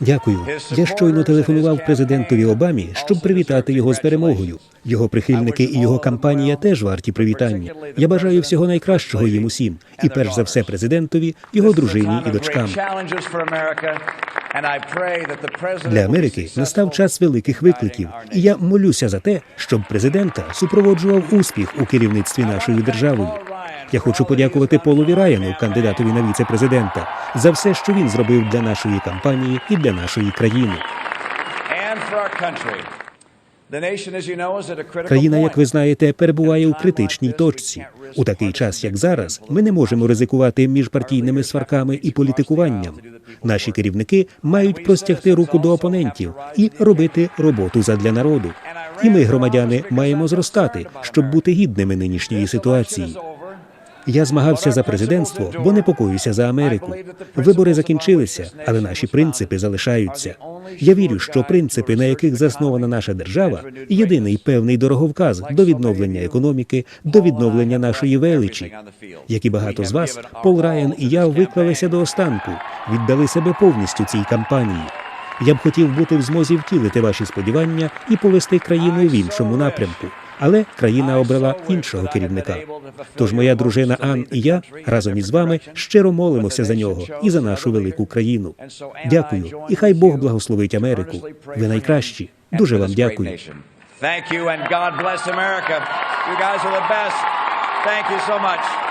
Дякую. Я щойно телефонував президентові Обамі, щоб привітати його з перемогою. Його прихильники і його кампанія теж варті привітання. Я бажаю всього найкращого їм усім, і перш за все президентові, його дружині і дочкам. Для Америки настав час великих викликів, і я молюся за те, щоб президента супроводжував успіх у керівництві нашою державою. Я хочу подякувати Полові Раяну, кандидатові на віце-президента, за все, що він зробив для нашої кампанії і для нашої країни. Країна, як ви знаєте, перебуває у критичній точці. У такий час, як зараз, ми не можемо ризикувати між партійними сварками і політикуванням. Наші керівники мають простягти руку до опонентів і робити роботу задля народу. І ми, громадяни, маємо зростати, щоб бути гідними нинішньої ситуації. Я змагався за президентство, бо непокоюся за Америку. Вибори закінчилися, але наші принципи залишаються. Я вірю, що принципи, на яких заснована наша держава, єдиний певний дороговказ до відновлення економіки, до відновлення нашої величі. Як і багато з вас, Пол Райан і я виклалися до останку, віддали себе повністю цій кампанії. Я б хотів бути в змозі втілити ваші сподівання і повести країну в іншому напрямку. Але країна обрала іншого керівника. Тож моя дружина Ан і я разом із вами щиро молимося за нього і за нашу велику країну. Дякую, і хай Бог благословить Америку. Ви найкращі. Дуже вам дякую. Thank you and God bless America. You guys are the best. Thank you so much.